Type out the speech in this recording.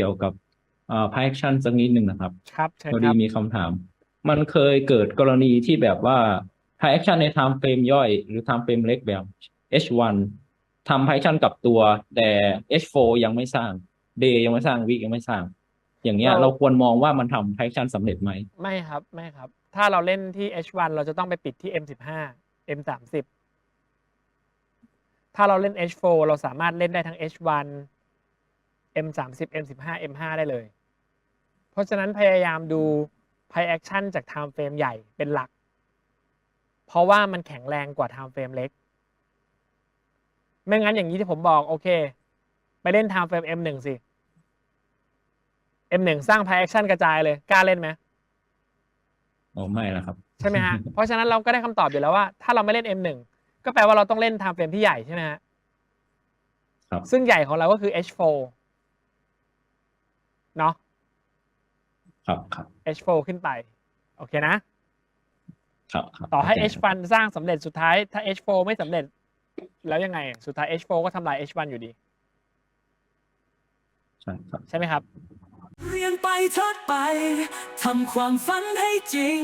เกี่ยวกับอ่า Python สักนิดหนึ่งนะครับ ครับเชิญพอคดีรับมีคำถาม มันเคยเกิดกรณีที่แบบว่า Python ใน time frame ย่อย หรือ time frame เล็กแบบ H1 ทำ Python กับตัวแต่ H4 ยังไม่สร้าง Day ยังไม่สร้าง Week ยังไม่สร้าง อย่างเงี้ยเราเราควรมองว่ามันทำ Python สำเร็จไหม ไม่ครับไม่ครับ ถ้าเราเล่นที่ H1 เราจะต้องไปปิดที่ M15 M30 ถ้าเราเล่น H4 เราสามารถเล่นได้ทั้ง H1 M30 M15 M5 ได้เลย เพราะฉะนั้นพยายามดู Py Action จาก Time Frame ใหญ่เป็นหลัก เพราะว่ามันแข็งแรงกว่า Time Frame เล็ก ไม่งั้นอย่างนี้ที่ผมบอกโอเค ไปเล่น Time Frame M1 สิ M1 สร้าง Py Action กระจายเลยกล้าเล่นไหมอ๋อไม่ละครับ ใช่ไหมฮะ เพราะฉะนั้นเราก็ได้คำตอบอยู่แล้วว่า ถ้าเราไม่เล่น M1 ก็แปลว่าเราต้องเล่น Time Frame ที่ใหญ่ใช่ไหมฮะครับซึ่งใหญ่ของเราก็คือ H4 เนาะครับครับ H4 ขึ้นไป โอเคนะ ครับครับต่อให้เข้าใจ H1 สร้างสำเร็จสุดท้าย ถ้า H4 ไม่สำเร็จ แล้วยังไงอะสุดท้าย H4 ก็ทำลาย H1 อยู่ดี ใช่ครับ ใช่ไหมครับ เรียนไปทอดไปทำความฝันให้จริง